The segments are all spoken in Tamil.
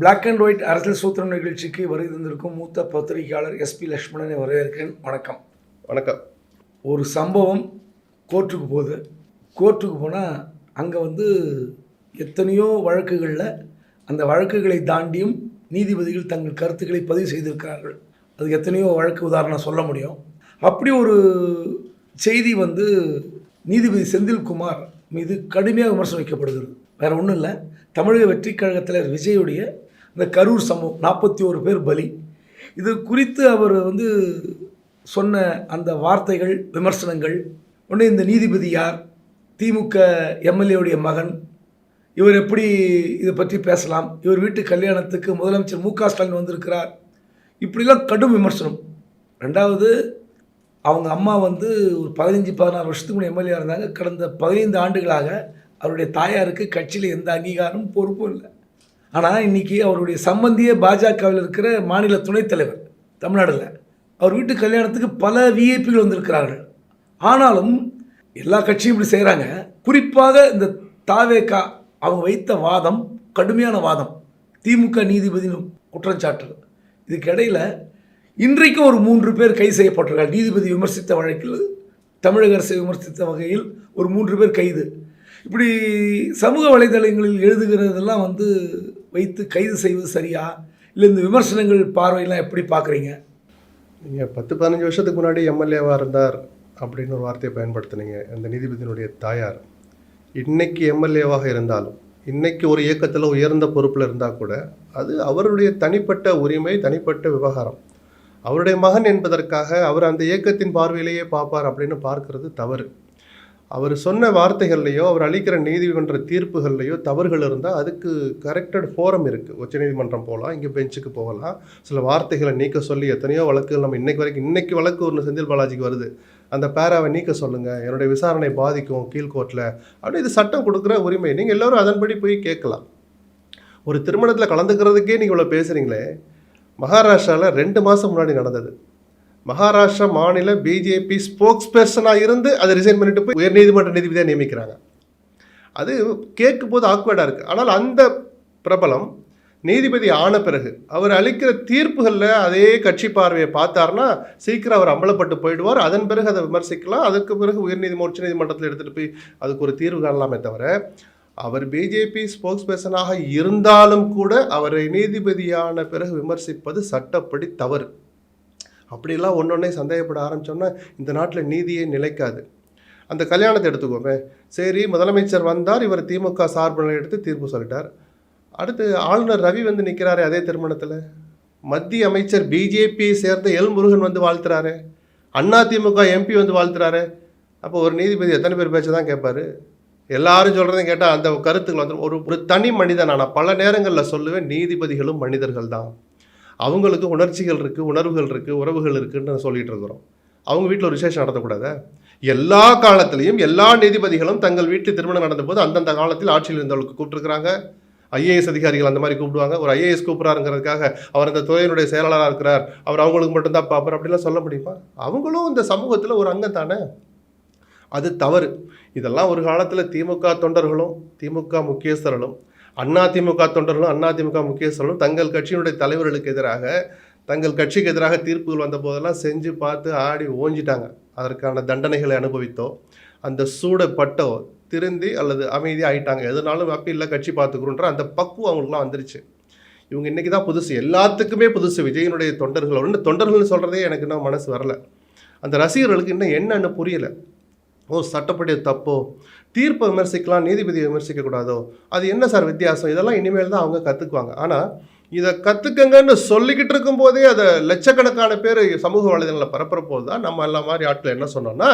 Black அண்ட் ஒயிட் அரசியல் சூத்திரம் நிகழ்ச்சிக்கு வருகை தந்திருக்கும் மூத்த பத்திரிகையாளர் எஸ்பி லக்ஷ்மணனை வரவேற்கிறேன். வணக்கம். வணக்கம். ஒரு சம்பவம் கோர்ட்டுக்கு போகுது. கோர்ட்டுக்கு போனால் அங்கே வந்து எத்தனையோ வழக்குகளில் அந்த வழக்குகளை தாண்டியும் நீதிபதிகள் தங்கள் கருத்துக்களை பதிவு செய்திருக்கிறார்கள். அது எத்தனையோ வழக்கு உதாரணம் சொல்ல முடியும். அப்படி ஒரு செய்தி வந்து நீதிபதி செந்தில்குமார் மீது கடுமையாக விமர்சனம் வைக்கப்படுகிறது. வேற ஒன்றும் இல்லை. தமிழக வெற்றி கழக தலைவர் விஜயுடைய இந்த கரூர் சம்பவம் நாற்பத்தி ஒரு பேர் பலி. இது குறித்து அவர் வந்து சொன்ன அந்த வார்த்தைகள் விமர்சனங்கள் ஒன்று இந்த நீதிபதி யார் திமுக எம்எல்ஏவுடைய மகன் இவர் எப்படி இதை பற்றி பேசலாம் இவர் வீட்டு கல்யாணத்துக்கு முதலமைச்சர் மு க ஸ்டாலின் வந்திருக்கிறார் இப்படிலாம் கடும் விமர்சனம். ரெண்டாவது அவங்க அம்மா வந்து ஒரு பதினஞ்சு பதினாறு வருஷத்துக்கு முன்னாடி எம்எல்ஏ இருந்தாங்க கடந்த பதினைந்து ஆண்டுகளாக அவருடைய தாயாருக்கு கட்சியில் எந்த அங்கீகாரமும் பொறுப்பும் இல்லை. ஆனால் இன்றைக்கி அவருடைய சம்பந்தியே பாஜகவில் இருக்கிற மாநில துணைத் தலைவர் தமிழ்நாடுல. அவர் வீட்டு கல்யாணத்துக்கு பல விஐபிகள் வந்திருக்கிறார்கள். ஆனாலும் எல்லா கட்சியும் இப்படி செய்கிறாங்க குறிப்பாக இந்த தாவேக்கா அவங்க வைத்த வாதம் கடுமையான வாதம். திமுக நீதிபதியும் குற்றச்சாட்டு இதுக்கு இன்றைக்கும் ஒரு மூன்று பேர் கைது செய்யப்பட்டிருக்காங்க நீதிபதி விமர்சித்த வழக்கில் தமிழக அரசை விமர்சித்த வகையில் ஒரு மூன்று பேர் கைது. இப்படி சமூக வலைதளங்களில் எழுதுகிறதெல்லாம் வந்து வைத்து கைது செய்வது சரியா? இல்லை இந்த விமர்சனங்கள் பார்வையெல்லாம் எப்படி பார்க்குறீங்க? நீங்கள் பத்து பதினஞ்சு வருஷத்துக்கு முன்னாடி எம்எல்ஏவாக இருந்தார் அப்படின்னு ஒரு வார்த்தையை பயன்படுத்தினீங்க. அந்த நீதிபதியினுடைய தாயார். இன்னைக்கு எம்எல்ஏவாக இருந்தாலும் இன்னைக்கு ஒரு இயக்கத்தில் உயர்ந்த பொறுப்பில் இருந்தால் கூட அது அவருடைய தனிப்பட்ட உரிமை தனிப்பட்ட விவகாரம். அவருடைய மகன் என்பதற்காக அவர் அந்த இயக்கத்தின் பார்வையிலேயே பார்ப்பார் அப்படின்னு பார்க்கறது தவறு. அவர் சொன்ன வார்த்தைகள்லையோ அவர் அளிக்கிற நீதிமன்ற தீர்ப்புகள்லையோ தவறுகள் இருந்தால் அதுக்கு கரெக்டட் ஃபோரம் இருக்குது உச்சநீதிமன்றம் போகலாம் இங்கே பெஞ்சுக்கு போகலாம். சில வார்த்தைகளை நீக்க சொல்லி எத்தனையோ வழக்குகள் நம்ம இன்றைக்கு வரைக்கும் இன்றைக்கி வழக்கு ஒன்று செந்தில் பாலாஜிக்கு வருது. அந்த பேராவை நீக்க சொல்லுங்கள் என்னுடைய விசாரணை பாதிக்கும் கீழ்கோர்ட்டில் அப்படின்னு இது சட்டம் கொடுக்குற உரிமை. நீங்கள் எல்லோரும் அதன்படி போய் கேட்கலாம். ஒரு திருமணத்தில் கலந்துக்கிறதுக்கே நீங்கள் இவ்வளோ பேசுகிறீங்களே மகாராஷ்டிராவில் ரெண்டு மாதம் முன்னாடி நடந்தது. மகாராஷ்டிரா மாநில பிஜேபி ஸ்போக்ஸ் பர்சனாக இருந்து அதை ரிசைன் பண்ணிட்டு போய் உயர்நீதிமன்ற நீதிபதியாக நியமிக்கிறாங்க. அது கேட்கும் போது ஆக்வர்டாக இருக்குது ஆனால் அந்த பிரபலம் நீதிபதி ஆன பிறகு அவர் அளிக்கிற தீர்ப்புகளில் அதே கட்சி பார்வையை பார்த்தாருன்னா சீக்கிரம் அவர் அம்பலப்பட்டு போயிடுவார். அதன் பிறகு அதை விமர்சிக்கலாம். அதுக்கு பிறகு உயர்நீதிமன்ற உச்ச நீதிமன்றத்தில் எடுத்துகிட்டு போய் அதுக்கு ஒரு தீர்வு காணலாமே தவிர அவர் பிஜேபி ஸ்போக்ஸ் பர்சனாக இருந்தாலும் கூட அவரை நீதிபதியான பிறகு விமர்சிப்பது சட்டப்படி தவறு. அப்படிலாம் ஒன்றொன்னே சந்தேகப்பட ஆரம்பித்தோம்னா இந்த நாட்டில் நீதியே நிலைக்காது. அந்த கல்யாணத்தை எடுத்துக்கோமே. சரி முதலமைச்சர் வந்தார் இவர் திமுக சார்பில் எடுத்து தீர்ப்பு சொல்லிட்டார். அடுத்து ஆளுநர் ரவி வந்து நிற்கிறாரே அதே திருமணத்தில். மத்திய அமைச்சர் பிஜேபியை சேர்ந்த எல் முருகன் வந்து வாழ்த்துறாரு. அண்ணா திமுக எம்பி வந்து வாழ்த்துறாரு. அப்போ ஒரு நீதிபதி எத்தனை பேர் பேச்சை தான் கேட்பாரு? எல்லாரும் சொல்கிறதையும் கேட்டால் அந்த கருத்துக்கள் வந்து ஒரு ஒரு தனி மனிதன் ஆனால் பல நேரங்களில் சொல்லுவேன் நீதிபதிகளும் மனிதர்கள் தான் அவங்களுக்கு உணர்ச்சிகள் இருக்குது உணர்வுகள் இருக்குது உறவுகள் இருக்குதுன்னு சொல்லிட்டு இருக்கிறோம். அவங்க வீட்டில் ஒரு விசேஷம் நடத்தக்கூடாது? எல்லா காலத்திலையும் எல்லா நீதிபதிகளும் தங்கள் வீட்டில் திருமணம் நடந்தபோது அந்தந்த காலத்தில் ஆட்சியில் இருந்தவர்களுக்கு கூப்பிட்டுருக்குறாங்க. ஐஏஎஸ் அதிகாரிகள் அந்த மாதிரி கூப்பிடுவாங்க. ஒரு ஐஏஎஸ் கூப்பிட்றாருங்கிறதுக்காக அவர் அந்த துறையினுடைய செயலாளராக இருக்கிறார். அவர் அவங்களுக்கு மட்டும்தான் பார்ப்பார் அப்படிலாம் சொல்ல முடியுமா? அவங்களும் இந்த சமூகத்தில் ஒரு அங்கம் தானே? அது தவறு. இதெல்லாம் ஒரு காலத்தில் திமுக தொண்டர்களும் திமுக முக்கியஸ்தர்களும் அதிமுக தொண்டர்களும் அண்ணா முக்கியஸ்தர்களும் தங்கள் கட்சியினுடைய தலைவர்களுக்கு எதிராக தங்கள் கட்சிக்கு எதிராக தீர்ப்புகள் வந்த போதெல்லாம் செஞ்சு பார்த்து ஆடி ஓஞ்சிட்டாங்க. அதற்கான தண்டனைகளை அனுபவித்தோ அந்த சூடப்பட்டோ திருந்தி அல்லது அமைதி ஆகிட்டாங்க எதுனாலும் அப்பீலில் கட்சி பார்த்துக்கிறோன்ற அந்த பக்குவம் அவங்களுக்குலாம் வந்துருச்சு. இவங்க இன்றைக்கி தான் புதுசு. எல்லாத்துக்குமே புதுசு. விஜயனுடைய தொண்டர்கள் ஒன்று தொண்டர்கள்னு சொல்கிறதே எனக்கு இன்னும் மனசு வரலை. அந்த ரசிகர்களுக்கு இன்னும் என்னன்னு புரியல. ஓ சட்டப்படி தப்போ தீர்ப்பை விமர்சிக்கலாம் நீதிபதியை விமர்சிக்கக்கூடாதோ அது என்ன சார் வித்தியாசம்? இதெல்லாம் இனிமேல் தான் அவங்க கற்றுக்குவாங்க ஆனால் இதை கற்றுக்கங்கன்னு சொல்லிக்கிட்டு இருக்கும்போதே அதை லட்சக்கணக்கான பேர் சமூக வலைதளங்களில் பரப்புற போது தான் நம்ம எல்லா மாதிரி ஆட்கள் என்ன சொன்னோம்னா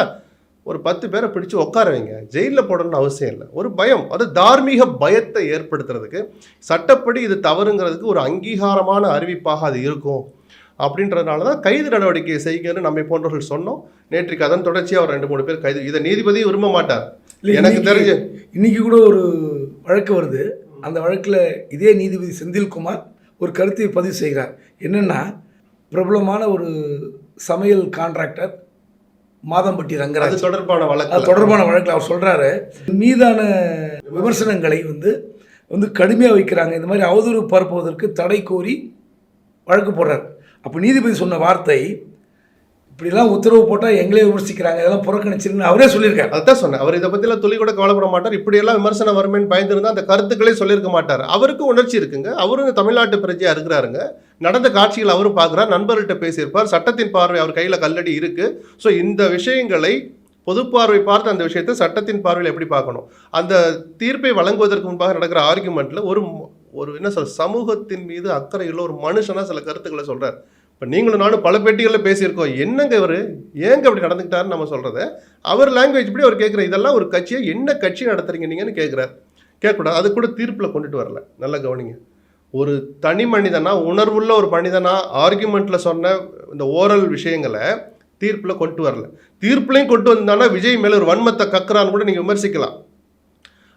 ஒரு பத்து பேரை பிடிச்சு உட்கார வைங்க. ஜெயிலில் போடணும்னு அவசியம் இல்லை. ஒரு பயம். அது தார்மீக பயத்தை ஏற்படுத்துறதுக்கு சட்டப்படி இது தவறுங்கிறதுக்கு ஒரு அங்கீகாரமான அறிவிப்பாக அது இருக்கும் அப்படின்றதுனால தான் கைது நடவடிக்கை செய்யுங்கன்னு நம்மை போன்றவர்கள் சொன்னோம். நேற்றுக்கு அதன் தொடர்ச்சியாக ஒரு ரெண்டு மூணு பேர் கைது. இதை நீதிபதி விரும்ப மாட்டார். எனக்கு தெரிஞ்சு இன்னைக்கு கூட ஒரு வழக்கு வருது. அந்த வழக்கில் இதே நீதிபதி செந்தில்குமார் ஒரு கருத்தை பதிவு செய்கிறார். என்னென்னா பிரபலமான ஒரு சமையல் கான்ட்ராக்டர் மாதம்பட்டி ரங்கராஜ். அது தொடர்பான அது வழக்கு தொடர்பான வழக்கில் அவர் சொல்கிறாரு மீதான விமர்சனங்களை வந்து வந்து கடுமையாக வைக்கிறாங்க. இந்த மாதிரி அவதூறு பரப்புவதற்கு தடை கோரி வழக்கு போடுறார். அப்போ நீதிபதி சொன்ன வார்த்தை இப்படிலாம் உத்தரவு போட்டால் எங்களே விமர்சிக்கிறாங்க. இதெல்லாம் புறக்கணிச்சிருன்னு அவரே சொல்லியிருக்காரு. அதான் சொன்னேன். அவர் இதை பற்றிலாம் துளி கூட கவலைப்பட மாட்டார். இப்படியெல்லாம் விமர்சனம் வருமேன்னு பயந்துருந்தா அந்த கருத்துக்களே சொல்லியிருக்க மாட்டார். அவருக்கும் உணர்ச்சி இருக்குங்க. அவரும் தமிழ்நாட்டு பிரஜையாக இருக்கிறாருங்க. நடந்த காட்சிகள் அவரும் பார்க்குறார். நண்பர்கள்ட்ட பேசியிருப்பார். சட்டத்தின் பார்வை அவர் கையில் கல்லடி இருக்குது ஸோ இந்த விஷயங்களை பொது பார்வை பார்த்து அந்த விஷயத்தை சட்டத்தின் பார்வையில் எப்படி பார்க்கணும்? அந்த தீர்ப்பை வழங்குவதற்கு முன்பாக நடக்கிற ஆர்குமெண்ட்டில் ஒரு ஒரு என்ன சொல் சமூகத்தின் மீது அக்கறையுள்ள ஒரு மனுஷனா சில கருத்துக்களை சொல்கிறார் இப்போ நீங்களும் நானும் பல பேட்டிகளில் பேசியிருக்கோம். என்னங்க இவர்? ஏங்க அப்படி நடந்துக்கிட்டாருன்னு நம்ம சொல்கிறத அவர் லாங்குவேஜ் படி அவர் கேட்குற இதெல்லாம் ஒரு கட்சியை என்ன கட்சி நடத்துறீங்க நீங்கன்னு கேட்குறாரு கேட்கக்கூடாது. அது கூட தீர்ப்பில் கொண்டுட்டு வரல. நல்லா கவனிங்க. ஒரு தனி மனிதனா உணர்வுள்ள ஒரு மனிதனா ஆர்குமெண்ட்டில் சொன்ன இந்த ஓரல் விஷயங்களை தீர்ப்பில் கொண்டு வரல. தீர்ப்புலையும் கொண்டு வந்தானா விஜய் மேலே ஒரு வன்மத்தை கக்குறான்னு கூட நீங்கள் விமர்சிக்கலாம்.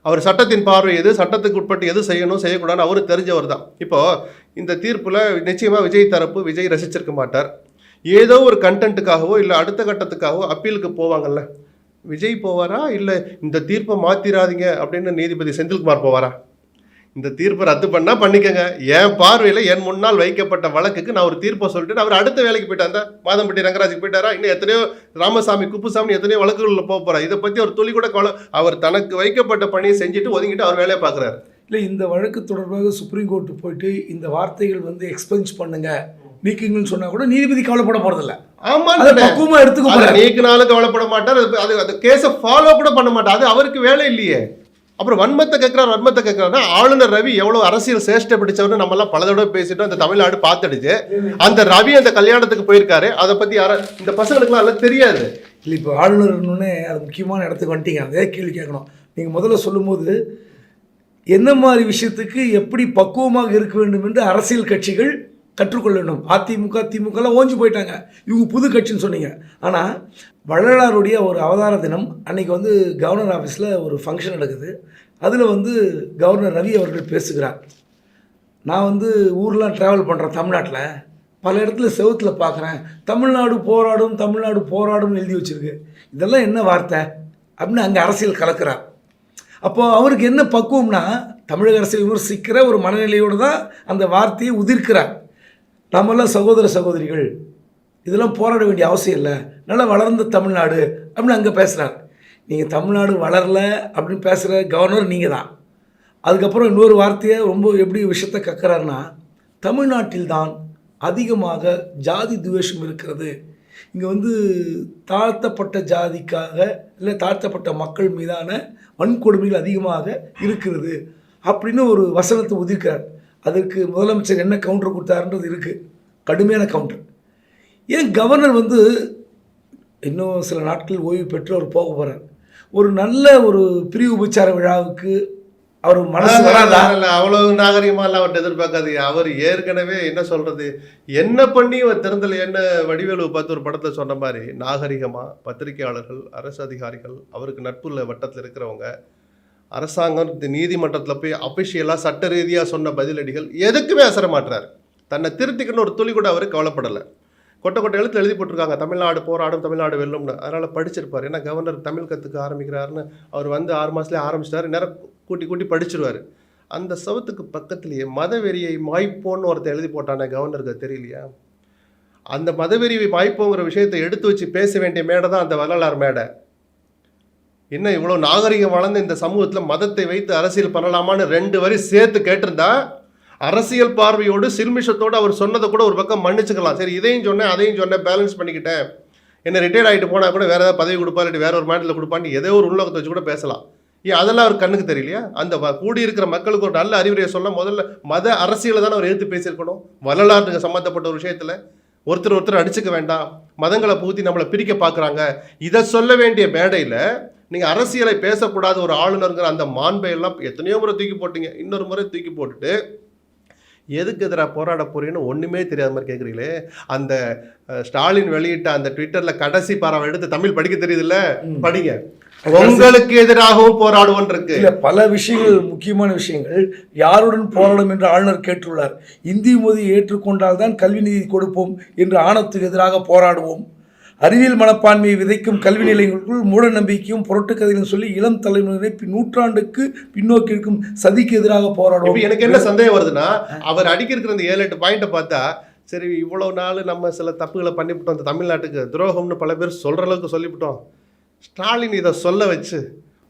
அவர் சட்டத்தின் பார்வை எது சட்டத்துக்கு உட்பட்டு எது செய்யணும் செய்யக்கூடாதுன்னு அவர் தெரிஞ்சவர் தான். இப்போது இந்த தீர்ப்பில் நிச்சயமாக விஜய் தரப்பு விஜய் ரசிச்சிருக்க மாட்டார். ஏதோ ஒரு கண்டென்ட்டுக்காகவோ இல்லை அடுத்த கட்டத்துக்காகவோ அப்பீலுக்கு போவாங்கல்ல. விஜய் போவாரா? இல்லை இந்த தீர்ப்பை மாற்றிடாதீங்க அப்படின்னு நீதிபதி செந்தில்குமார் போவாரா? இந்த தீர்ப்பை ரத்து பண்ணா பண்ணிக்கங்க. என் பார்வையில் என் முன்னால் வைக்கப்பட்ட வழக்குக்கு நான் ஒரு தீர்ப்பை சொல்லிட்டு அவர் அடுத்த வேலைக்கு போயிட்டார் அந்த மாதம்பட்டி ரங்கராஜுக்கு போயிட்டாரா? இன்னும் எத்தனையோ ராமசாமி குப்புசாமி எத்தனையோ வழக்குகளில் போக போறார். இதை பத்தி ஒரு துளி கூட கவலை அவர் தனக்கு வைக்கப்பட்ட பணியை செஞ்சுட்டு ஒதுங்கிட்டு அவர் வேலையை பார்க்குறாரு. இல்லை இந்த வழக்கு தொடர்பாக சுப்ரீம் கோர்ட்டு போயிட்டு இந்த வார்த்தைகள் வந்து எக்ஸ்பென்ஸ் பண்ணுங்க நீக்குங்கன்னு சொன்னா கூட நீதிபதி கவலைப்பட போறதில்ல. ஆமா பக்குவமா எடுத்துக்க நீக்கினாலும் கவலைப்பட மாட்டார். அது- அது கேஸை ஃபாலோ கூட பண்ண மாட்டார். அது அவருக்கு வேலை இல்லையே. அப்புறம் வன்மத்தை கேட்குறாரு வன்மத்தை கேட்குறாருன்னா ஆளுநர் ரவி எவ்வளோ அரசியல் சேஷ்ட பிடிச்சவர்னு நம்ம பல தடவை பேசிட்டோம் அந்த தமிழ்நாடு பார்த்துடுச்சு. அந்த ரவி அந்த கல்யாணத்துக்கு போயிருக்காரு. அதை பற்றி யார இந்த பசங்களுக்குலாம் எல்லாம் தெரியாது. இல்லை இப்போ ஆளுநர்னு அது முக்கியமான இடத்துக்கு வந்துட்டீங்க. அதே கேள்வி கேட்கணும். நீங்கள் முதல்ல சொல்லும்போது என்ன மாதிரி விஷயத்துக்கு எப்படி பக்குவமாக இருக்க வேண்டும் என்று அரசியல் கட்சிகள் கற்றுக்கொள்ள அதிமுக திமுகலாம் ஓஞ்சி போயிட்டாங்க. இவங்க புது கட்சின்னு சொன்னீங்க. ஆனால் வள்ளலாருடைய ஒரு அவதார தினம் அன்றைக்கி வந்து கவர்னர் ஆஃபீஸில் ஒரு ஃபங்க்ஷன் நடக்குது. அதில் வந்து கவர்னர் ரவி அவர்கள் பேசுகிறார். நான் வந்து ஊர்லாம் ட்ராவல் பண்ணுறேன் தமிழ்நாட்டில் பல இடத்துல செவுத்தில் பார்க்குறேன் தமிழ்நாடு போராடும் தமிழ்நாடு போராடும்னு எழுதி வச்சுருக்கு. இதெல்லாம் என்ன வார்த்தை? அப்படின்னு அங்கே அரசியல் கலக்கிறார். அப்போது அவருக்கு என்ன பக்குவம்னா தமிழக அரசை விமர்சிக்கிற ஒரு மனநிலையோடு தான் அந்த வார்த்தையை உதிர்க்கிறார். நம்மெல்லாம் சகோதர சகோதரிகள். இதெல்லாம் போராட வேண்டிய அவசியம் இல்லை. நல்லா வளர்ந்த தமிழ்நாடு அப்படின்னு அங்கே பேசுகிறார் நீங்கள் தமிழ்நாடு வளரல அப்படின்னு பேசுகிற கவர்னர் நீங்கள் தான் அதுக்கப்புறம் இன்னொரு வார்த்தையை ரொம்ப எப்படி விஷயத்தை கக்குறாருன்னா தமிழ்நாட்டில் தான் அதிகமாக ஜாதி துவேஷம் இருக்கிறது. இங்கே வந்து தாழ்த்தப்பட்ட ஜாதிக்காக இல்லை தாழ்த்தப்பட்ட மக்கள் மீதான வன்கொடுமைகள் அதிகமாக இருக்கிறது அப்படின்னு ஒரு வசனத்தை உதிர்க்கிறார். அதற்கு முதலமைச்சர் என்ன கவுண்டர் கொடுத்தாருன்றது இருக்குது கடுமையான கவுண்டர் ஏன் கவர்னர் வந்து இன்னும் சில நாட்கள் ஓய்வு பெற்று அவர் போக போகிறார் ஒரு நல்ல ஒரு பிரிவு உபச்சார விழாவுக்கு அவர் மனசு வராதா அவ்வளவு நாகரிகமா எல்லாம் அவர்கிட்ட எதிர்பார்க்காதீங்க. அவர் ஏற்கனவே என்ன சொல்றது? என்ன பண்ணி ஒரு திறந்தல என்ன வடிவேலு பார்த்து ஒரு படத்தை சொன்ன மாதிரி நாகரிகமா பத்திரிகையாளர்கள் அரசு அதிகாரிகள் அவருக்கு நட்புள்ள வட்டத்தில் இருக்கிறவங்க அரசாங்கம் நீதிமன்றத்தில் போய் அபிஷியலாக சட்ட ரீதியாக சொன்ன பதிலடிகள் எதுக்குமே அசர மாட்டுறாரு தன்னை திருத்திக்கணும் ஒரு துளி கூட அவர் கவலைப்படலை. கொட்டை கொட்டை எழுத்து எழுதி போட்டிருக்காங்க. தமிழ்நாடு போராடும் தமிழ்நாடு வெல்லும்னு. அதனால் படிச்சிருப்பார். ஏன்னா கவர்னர் தமிழ் கற்றுக்க ஆரம்பிக்கிறாருன்னு அவர் வந்து ஆறு மாதத்துலேயே ஆரம்பிச்சிட்டாரு. நேரம் கூட்டி கூட்டி படிச்சிருவார். அந்த சவுத்துக்கு பக்கத்துலேயே மதவெறியை மாய்ப்போன்னு ஒருத்தர் எழுதி போட்டானே கவர்னருக்கு தெரியலையா? அந்த மதவெறியை மாய்ப்போங்கிற விஷயத்தை எடுத்து வச்சு பேச வேண்டிய மேடை தான் அந்த வரலாறு மேடை. என்ன இவ்வளோ நாகரிகம் வளர்ந்த இந்த சமூகத்தில் மதத்தை வைத்து அரசியல் பண்ணலாமான்னு ரெண்டு வரி சேர்த்து கேட்டிருந்தா அரசியல் பார்வையோடு சில்மிஷத்தோடு அவர் சொன்னதை கூட ஒரு பக்கம் மன்னிச்சுக்கலாம். சரி இதையும் சொன்னேன் அதையும் சொன்னேன் பேலன்ஸ் பண்ணிக்கிட்டேன். என்ன ரிட்டையர்ட் ஆகிட்டு போனால் கூட வேறு ஏதாவது பதவி கொடுப்பா இல்லாட்டி வேற ஒரு மாநிலத்தில் கொடுப்பான்னு ஏதோ ஒரு உள்நோக்கத்தை வச்சு கூட பேசலாம். ஏன் அதெல்லாம் அவர் கண்ணுக்கு தெரியலையா? அந்த வ- கூடியிருக்கிற மக்களுக்கு ஒரு நல்ல அறிவுரையை சொல்ல முதல்ல மத அரசியலை தானே அவர் எடுத்து பேசியிருக்கணும். வரலாற்றுக்கு சம்மந்தப்பட்ட ஒரு விஷயத்தில் ஒருத்தர் ஒருத்தர் அடிச்சுக்க வேண்டாம். மதங்களை பூத்தி நம்மளை பிரிக்க பார்க்குறாங்க. இதை சொல்ல வேண்டிய மேடையில் நீங்கள் அரசியலை பேசக்கூடாத ஒரு ஆளுநருங்கிற அந்த மாண்பை எல்லாம் எத்தனையோ முறை தூக்கி போட்டீங்க. இன்னொரு முறை தூக்கி போட்டுட்டு எதுக்கு எதிராக போராட போறீங்கன்னு ஒன்றுமே தெரியாத மாதிரி கேட்குறீங்களே அந்த ஸ்டாலின் வெளியிட்ட அந்த ட்விட்டரில் கடைசி பாராவை எடுத்து தமிழ் படிக்க தெரியுதுல்ல? படிங்க. உங்களுக்கு எதிராகவும் போராடுவோன் இருக்கு. இல்ல பல விஷயங்கள் முக்கியமான விஷயங்கள் யாருடன் போராடும் என்று ஆளுநர் கேட்டுள்ளார். இந்தி மொழியை ஏற்றுக்கொண்டால் தான் கல்வி நிதி கொடுப்போம் என்று ஆணவத்துக்கு எதிராக போராடுவோம். அறிவியல் மனப்பான்மையை விதைக்கும் கல்வி நிலையங்களுக்குள் மூட நம்பிக்கையும் புரட்டுக்கதைகளும் சொல்லி இளம் தலைமுறையினை பி- நூற்றாண்டுக்கு பின்னோக்கி இருக்கும் சதிக்கு எதிராக இப்போ போராடுவோம் எனக்கு என்ன சந்தேகம் வருதுன்னா அவர் அடிக்கிற இந்த ஏழு எட்டு பாயிண்ட்டை பார்த்தா சரி இவ்வளவு நாள் நம்ம சில தப்புகளை பண்ணிவிட்டோம். இந்த தமிழ்நாட்டுக்கு துரோகம்னு பல பேர் சொல்ற அளவுக்கு சொல்லிவிட்டோம். ஸ்டாலின் இதை சொல்ல வச்சு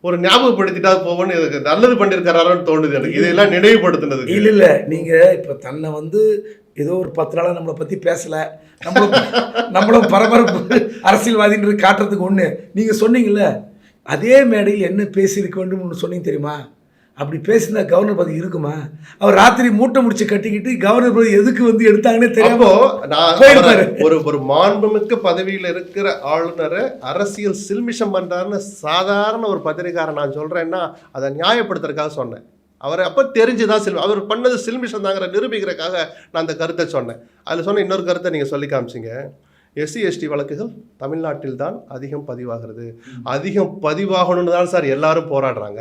ஒரு ஞாபகப்படுத்திட்டா போவோன்னு எனக்கு நல்லது பண்ணியிருக்காரோன்னு தோணுது எனக்கு. இதெல்லாம் நினைவுபடுத்தினது இல்ல இல்ல. நீங்க இப்ப தன்னை வந்து ஏதோ ஒரு பத்து நாளா நம்மளை பத்தி பேசல. நம்மளும் நம்மளும் பரபரப்பு அரசியல்வாதின்றது காட்டுறதுக்கு ஒண்ணு. நீங்க சொன்னீங்கல்ல அதே மேடையில் என்ன பேசியிருக்க வேண்டும் சொன்னீங்க தெரியுமா? அப்படி பேசினா கவர்னர் பதவி இருக்குமா? அவர் ராத்திரி மூட்டை முடிச்சு கட்டிக்கிட்டு கவர்னர் பதவி எதுக்கு வந்து எடுத்தாங்கன்னே தெரியாம ஒரு ஒரு மாண்புமிக்க பதவியில் இருக்கிற ஆளுநரை அரசியல் சில்மிஷம் பண்றாருன்னு சாதாரண ஒரு பத்திரிகாரன் நான் சொல்றேன்னா அதை நியாயப்படுத்துறதுக்காக சொன்னேன். அவர் அப்போ தெரிஞ்சுதான் சில் அவர் பண்ணது சில்மிஷன் தாங்கிற நிரூபிக்கிறக்காக நான் அந்த கருத்தை சொன்னேன். அதில் சொன்ன இன்னொரு கருத்தை நீங்கள் சொல்லி காமிச்சிங்க. எஸ்சி எஸ்டி வழக்குகள் தமிழ்நாட்டில் தான் அதிகம் பதிவாகிறது. அதிகம் பதிவாகணும்னு தான் சார் எல்லாரும் போராடுறாங்க.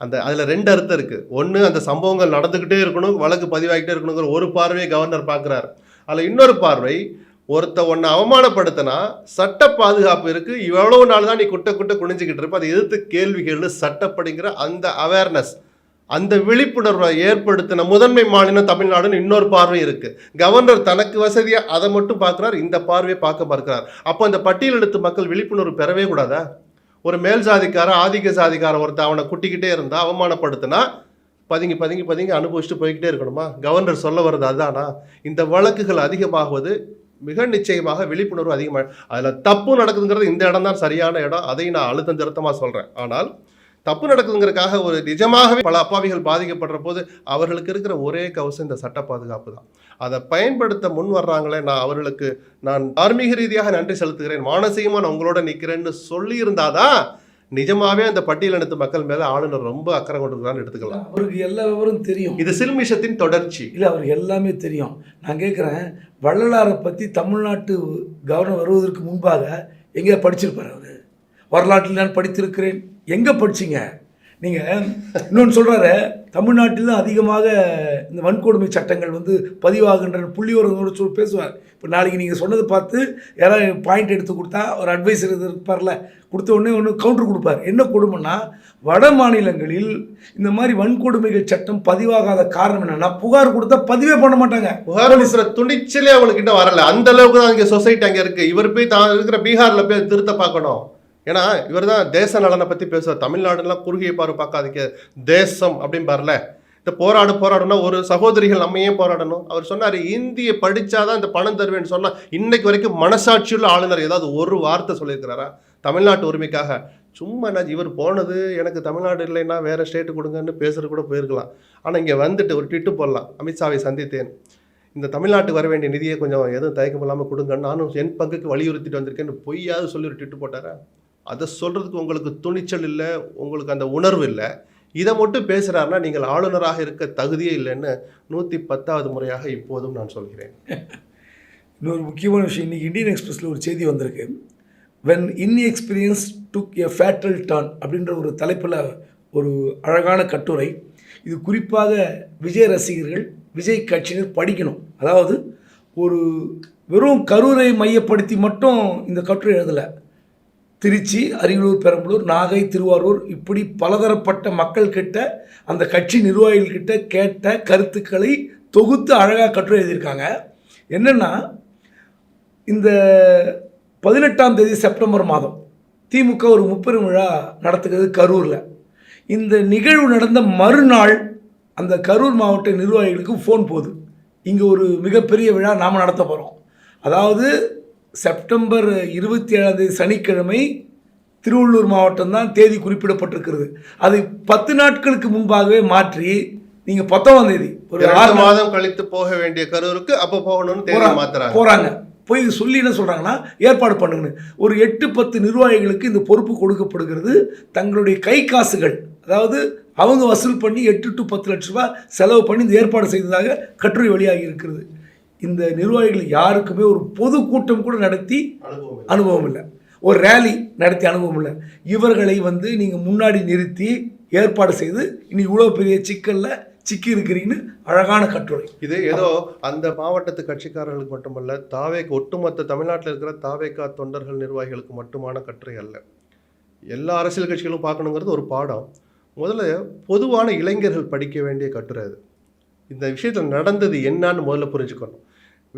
அந்த அதில் ரெண்டு அர்த்தம் இருக்குது ஒன்று அந்த சம்பவங்கள் நடந்துக்கிட்டே இருக்கணும் வழக்கு பதிவாகிட்டே இருக்கணுங்கிற ஒரு பார்வையை கவர்னர் பார்க்குறாரு. அதில் இன்னொரு பார்வை ஒருத்த ஒன்றை அவமானப்படுத்தினா சட்ட பாதுகாப்பு இருக்குது இவ்வளவு நாள் தான் நீ குட்ட குட்ட குனிஞ்சிக்கிட்டு இருப்ப. அதை எதிர்த்து கேள்வி கேள்வி சட்டப்படிங்கிற அந்த அவேர்னஸ் அந்த விழிப்புணர்வை ஏற்படுத்தின முதன்மை மாநிலம் தமிழ்நாடுன்னு இன்னொரு பார்வை இருக்கு. கவர்னர் தனக்கு வசதியா அதை மட்டும் பார்க்கிறார் இந்த பார்வையை பார்க்க பார்க்கிறார் அப்போ அந்த பட்டியலெடுத்து மக்கள் விழிப்புணர்வு பெறவே கூடாதா? ஒரு மேல் சாதிக்கார ஆதிக்க சாதிக்கார ஒருத்தன் அவனை குட்டிக்கிட்டே இருந்தா அவமானப்படுத்தினா பதுங்கி பதுங்கி பதுங்கி அனுபவிச்சுட்டு போய்கிட்டே இருக்கணுமா? கவர்னர் சொல்ல வர்றது அதுதானா? இந்த வழக்குகள் அதிகமாகுவது மிக நிச்சயமாக விழிப்புணர்வு அதிகமாக அதில் தப்பு நடக்குதுங்கிறது இந்த இடம் தான் சரியான இடம். அதை நான் அழுத்தம் திருத்தமாக சொல்கிறேன் ஆனால் தப்பு நடக்குதுங்கிறதுக்காக ஒரு நிஜமாகவே பல அப்பாவிகள் பாதிக்கப்படுற போது அவர்களுக்கு இருக்கிற ஒரே கவசம் இந்த சட்ட பாதுகாப்பு தான். அதை பயன்படுத்த முன் வர்றாங்களே நான் அவர்களுக்கு நான் தார்மீக ரீதியாக நன்றி செலுத்துகிறேன் மானசீகமாக நான் உங்களோட நிற்கிறேன்னு சொல்லியிருந்தாதான் நிஜமாவே அந்த பட்டியலினத்து மக்கள் மேலே ஆளுநர் ரொம்ப அக்கறை கொண்டிருக்கிறான்னு எடுத்துக்கலாம். அவருக்கு எல்லா விவரம் தெரியும். இது சில்மிஷத்தின் தொடர்ச்சி. இல்லை அவருக்கு எல்லாமே தெரியும். நான் கேட்குறேன் வள்ளலாரை பற்றி தமிழ்நாட்டு கவர்னர் வருவதற்கு முன்பாக எங்கே படிச்சிருப்பார் அவர்? வரலாற்றில் நான் படித்திருக்கிறேன். எங்கே படிச்சீங்க? நீங்கள் இன்னொன்று சொல்கிறாரு தமிழ்நாட்டில் தான் அதிகமாக இந்த வன்கொடுமை சட்டங்கள் வந்து பதிவாகின்ற புள்ளியோரங்களோட சொல் பேசுவார். இப்போ நாளைக்கு நீங்கள் சொன்னதை பார்த்து யாராவது பாயிண்ட் எடுத்து கொடுத்தா ஒரு அட்வைசர் இருப்பார்ல கொடுத்த உடனே ஒன்று கவுண்டர் கொடுப்பார். என்ன கொடுமைன்னா வட மாநிலங்களில் இந்த மாதிரி வன்கொடுமைகள் சட்டம் பதிவாகாத காரணம் என்னன்னா புகார் கொடுத்தா பதிவே பண்ண மாட்டாங்க. புகார் அளிக்கிற துணிச்சலே அவங்களுக்கு வரல. அந்த அளவுக்கு தான் இங்கே சொசைட்டி அங்கே இருக்குது இவர் போய் தான் இருக்கிற பீகாரில் போய் திருத்த பார்க்கணும். ஏன்னா இவர் தான் தேச நலனை பற்றி பேசுவார். தமிழ்நாடுலாம் குறுகிய பாரு பார்க்காதீங்க. தேசம் அப்படின்னு பாருல இந்த போராடு போராடணும்னா ஒரு சகோதரிகள் நம்ம ஏன் போராடணும். அவர் சொன்னார் இந்தியை படித்தாதான் இந்த பணம் தருவேன்னு சொன்னால் இன்னைக்கு வரைக்கும் மனசாட்சியுள்ள ஆளுநர் ஏதாவது ஒரு வார்த்தை சொல்லியிருக்கிறாரா? தமிழ்நாட்டு உரிமைக்காக. சும்மா என்ன இவர் போனது எனக்கு தமிழ்நாடு இல்லைன்னா வேறு ஸ்டேட்டு கொடுங்கன்னு பேசுறது கூட போயிருக்கலாம். ஆனால் இங்கே வந்துட்டு ஒரு ட்விட்டு போடலாம். அமித்ஷாவை சந்தித்தேன். இந்த தமிழ்நாட்டுக்கு வர வேண்டிய நிதியை கொஞ்சம் எதுவும் தயக்கம் இல்லாமல் கொடுங்கன்னு நானும் என் பங்குக்கு வலியுறுத்திட்டு வந்திருக்கேன்னு பொய்யாவது சொல்லி ஒரு ட்விட்டு போட்டாரா? அதை சொல்கிறதுக்கு உங்களுக்கு துணிச்சல் இல்லை உங்களுக்கு அந்த உணர்வு இல்லை. இதை மட்டும் பேசுகிறாருன்னா நீங்கள் ஆளுநராக இருக்க தகுதியே இல்லைன்னு நூற்றி பத்தாவது முறையாக இப்போதும் நான் சொல்கிறேன். இன்னொரு முக்கியமான விஷயம் இன்றைக்கி இந்தியன் எக்ஸ்பிரஸில் ஒரு செய்தி வந்திருக்கு. When inexperience took a fatal turn அப்படின்ற ஒரு தலைப்பில் ஒரு அழகான கட்டுரை. இது குறிப்பாக விஜய் ரசிகர்கள் விஜய் கட்சியினர் படிக்கணும். அதாவது ஒரு வெறும் கரூரை மையப்படுத்தி மட்டும் இந்த கட்டுரை எழுதலை. திருச்சி அரியலூர் பெரம்பலூர் நாகை திருவாரூர் இப்படி பலதரப்பட்ட மக்கள் கிட்ட அந்த கட்சி நிர்வாகிகள்கிட்ட கேட்ட கருத்துக்களை தொகுத்து அழகாக கட்டுரை எழுதியிருக்காங்க. என்னென்னா இந்த பதினெட்டாம் தேதி செப்டம்பர் மாதம் திமுக ஒரு முப்பெரும் விழா நடத்துகிறது கரூரில். இந்த நிகழ்வு நடந்த மறுநாள் அந்த கரூர் மாவட்ட நிர்வாகிகளுக்கு ஃபோன் போகுது. இங்கே ஒரு மிகப்பெரிய விழா நாம் நடத்த போகிறோம் அதாவது செப்டம்பர் இருபத்தி ஏழாம் தேதி சனிக்கிழமை திருவள்ளூர் மாவட்டம் தான் தேதி குறிப்பிடப்பட்டிருக்கிறது. அது பத்து நாட்களுக்கு முன்பாகவே மாற்றி நீங்கள் பத்தொன்பதாம் தேதி ஒரு ஆறு மாதம் கழித்து போக வேண்டிய கரூருக்கு அப்போ போகணும்னு தேதி போறாங்க. மாத்துறாங்க. போறாங்க. போய் சொல்லி என்ன சொல்றாங்கன்னா ஏற்பாடு பண்ணுங்கன்னு. ஒரு எட்டு பத்து நிர்வாகிகளுக்கு இந்த பொறுப்பு கொடுக்கப்படுகிறது. தங்களுடைய கை காசுகள் அதாவது அவங்க வசூல் பண்ணி எட்டு டு பத்து லட்ச ரூபாய் செலவு பண்ணி இந்த ஏற்பாடு செய்ததாக கட்டுரை வெளியாகி இருக்கிறது. இந்த நிர்வாகிகள் யாருக்குமே ஒரு பொது கூட்டம் கூட நடத்தி அனுபவம் இல்லை. அனுபவம் இல்லை ஒரு ரேலி நடத்தி அனுபவம் இல்லை இவர்களை வந்து நீங்கள் முன்னாடி நிறுத்தி ஏற்பாடு செய்து இனி இவ்வளோ பெரிய சிக்கலில் சிக்கி இருக்கிறீங்கன்னு அழகான கட்டுரை. இது ஏதோ அந்த மாவட்டத்து கட்சிக்காரர்களுக்கு மட்டுமல்ல தாவேக்கு ஒட்டுமொத்த தமிழ்நாட்டில் இருக்கிற தாவேக்கா தொண்டர்கள் நிர்வாகிகளுக்கு மட்டுமான கட்டுரை அல்ல. எல்லா அரசியல் கட்சிகளும் பார்க்கணுங்கிறது ஒரு பாடம். முதல்ல பொதுவான இளைஞர்கள் படிக்க வேண்டிய கட்டுரை அது. இந்த விஷயத்தில் நடந்தது என்னான்னு முதல்ல புரிஞ்சுக்கணும்.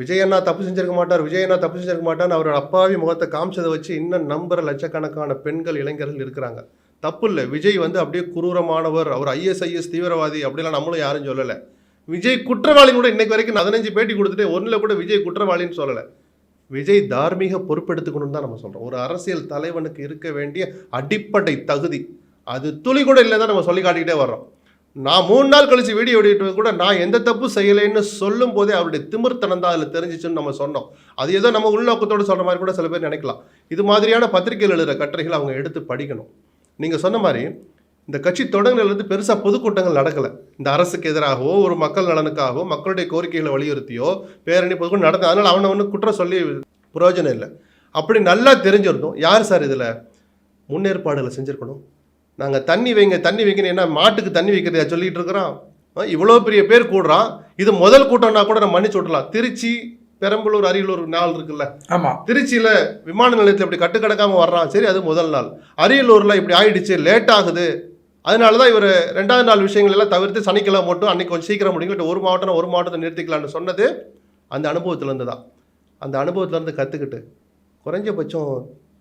விஜய் அண்ணா தப்பு செஞ்சிருக்க மாட்டார் விஜய் அண்ணா தப்பு செஞ்சிருக்க மாட்டான்னு அவர் அப்பாவி முகத்தை காமிச்சதை வச்சு இன்னும் நம்புற லட்சக்கணக்கான பெண்கள் இளைஞர்கள் இருக்கிறாங்க. தப்பு இல்லை. விஜய் வந்து அப்படியே குரூரமானவர். அவர் ஐஎஸ்ஐஎஸ் தீவிரவாதி அப்படிலாம் நம்மளும் யாரும் சொல்லலை. விஜய் குற்றவாளி கூட இன்னைக்கு வரைக்கும் பதினஞ்சு பேட்டி கொடுத்துட்டு ஒன்றில் கூட விஜய் குற்றவாளின்னு சொல்லலை. விஜய் தார்மீக பொறுப்பெடுத்துக்கணும்னு தான் நம்ம சொல்கிறோம் ஒரு அரசியல் தலைவனுக்கு இருக்க வேண்டிய அடிப்படை தகுதி. அது துளி கூட இல்லை தான் நம்ம சொல்லி காட்டிக்கிட்டே வர்றோம். நான் மூணு நாள் கழிச்சு வீடியோ வெளியிட்டு கூட நான் எந்த தப்பு செய்யலைன்னு சொல்லும் போதே அவருடைய திமிர்த்தனம் தான் அதில் தெரிஞ்சிச்சுன்னு நம்ம சொன்னோம். அது ஏதோ நம்ம உள்நோக்கத்தோடு சொல்கிற மாதிரி கூட சில பேர் நினைக்கலாம். இது மாதிரியான பத்திரிகைகள் எழுதுகிற கட்டுரைகளை அவங்க எடுத்து படிக்கணும். நீங்கள் சொன்ன மாதிரி இந்த கட்சி தொடங்கிலிருந்து பெருசாக பொதுக்கூட்டங்கள் நடக்கலை. இந்த அரசுக்கு எதிராகவோ ஒரு மக்கள் நலனுக்காகவோ மக்களுடைய கோரிக்கைகளை வலியுறுத்தியோ பேரணி பொதுக்கூட்டம் நடந்தது அதனால் அவனை ஒன்று குற்றம் சொல்லி பிரயோஜனம் இல்லை. அப்படி நல்லா தெரிஞ்சிருந்தோம் யார் சார் இதில் முன்னேற்பாடுகளை செஞ்சுருக்கணும்? நாங்கள் தண்ணி வைங்க தண்ணி வைங்கன்னு என்ன மாட்டுக்கு தண்ணி வைக்கிறதா சொல்லிட்டு இருக்கிறோம் இவ்வளோ பெரிய பேர் கூடுறான். இது முதல் கூட்டம்னா கூட நம்ம மன்னிச்சு விடலாம் திருச்சி பெரம்பலூர் அரியலூர் நாள் இருக்குல்ல. ஆமாம் திருச்சியில் விமான நிலையத்தில் இப்படி கட்டுக்கடக்காம வர்றான். சரி அது முதல் நாள். அரியலூரில் இப்படி ஆயிடுச்சு லேட் ஆகுது. அதனால தான் இவர் ரெண்டாவது நாள் விஷயங்கள் எல்லாம் தவிர்த்து சனிக்கிழமை மட்டும் அன்னைக்கு கொஞ்சம் சீக்கிரம் முடியும் ஒரு மாவட்டம் ஒரு மாவட்டத்தை நிறுத்திக்கலாம்னு சொன்னது அந்த அனுபவத்திலேருந்து தான் அந்த அனுபவத்திலேருந்து கற்றுக்கிட்டு குறைஞ்சபட்சம்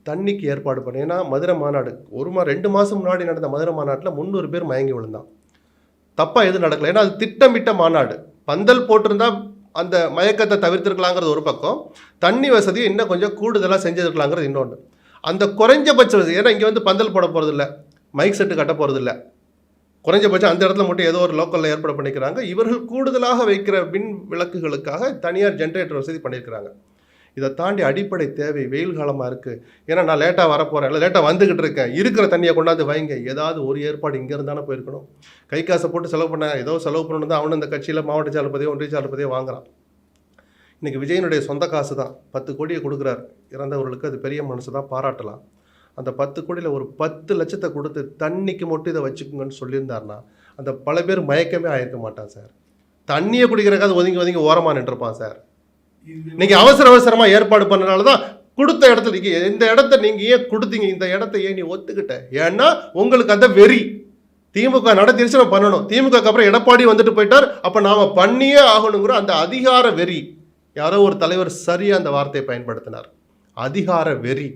தண்ணிக்கு ஏற்பாடு பண்ணி ஏன்னா மதுரை மாநாடு ஒரு மா ரெண்டு மாதம் முன்னாடி நடந்த மதுரை மாநாட்டில் முந்நூறு பேர் மயங்கி விழுந்தான். தப்பாக எதுவும் நடக்கலை. ஏன்னா அது திட்டமிட்ட மாநாடு. பந்தல் போட்டிருந்தா அந்த மயக்கத்தை தவிர்த்திருக்கலாங்கிறது ஒரு பக்கம். தண்ணி வசதியை இன்னும் கொஞ்சம் கூடுதலாக செஞ்சுருக்கலாங்கிறது இன்னொன்று அந்த குறைஞ்சபட்ச வசதி ஏன்னா இங்கே வந்து பந்தல் போட போகிறதில்ல மைக் செட்டு கட்ட போகிறதில்ல குறைஞ்சபட்சம் அந்த இடத்துல மட்டும் ஏதோ ஒரு லோக்கலில் ஏற்பாடு பண்ணிக்கிறாங்க. இவர்கள் கூடுதலாக வைக்கிற மின் விளக்குகளுக்காக தனியார் ஜென்ரேட்டர் வசதி பண்ணியிருக்கிறாங்க. இதை தாண்டி அடிப்படை தேவை வெயில் காலமாக இருக்குது ஏன்னா நான் லேட்டாக வரப்போகிறேன் இல்லை லேட்டாக வந்துக்கிட்டு இருக்கேன். இருக்கிற தண்ணியை கொண்டாந்து வைங்க. ஏதாவது ஒரு ஏற்பாடு இங்கே இருந்தானே போயிருக்கணும். கை காசை போட்டு செலவு பண்ண ஏதோ செலவு பண்ணணும் தான் அவனு இந்த கட்சியில் மாவட்ட சாலப்பதியோ ஒன்றிய சாலப்பதியோ வாங்குறான். இன்றைக்கி விஜயனுடைய சொந்த காசு தான். பத்து கோடியை கொடுக்குறாரு. இறந்தவர்களுக்கு அது பெரிய மனசு தான். பாராட்டலாம். அந்த பத்து கோடியில் ஒரு பத்து லட்சத்தை கொடுத்து தண்ணிக்கு மட்டும் இதை வச்சுக்கோங்கன்னு சொல்லியிருந்தாருன்னா அந்த பல பேர் மயக்கமே ஆயிருக்க மாட்டான் சார். தண்ணியை குடிக்கிறக்காவது ஒதுங்கி ஒதுங்கி ஓரமாக நின்றுருப்பான் சார். நீங்க அவசர அவசரமா ஏற்பாடு பண்ணனால தான் கொடுத்த இடத்துல இந்த இடத்த நீங்க ஏன் கொடுத்தீங்க? இந்த இடத்த ஏன் நீ ஒத்துக்கிட்ட? ஏன்னா உங்களுக்கு அந்த வெறி திமுக நடத்திருச்சு நம்ம பண்ணணும். திமுக அப்புறம் எடப்பாடி வந்துட்டு போயிட்டார். அப்ப நாம பண்ணியே ஆகணுங்கிற அந்த அதிகார வெறி யாரோ ஒரு தலைவர் சரியா அந்த வார்த்தையை பயன்படுத்தினார். அதிகார வெறி.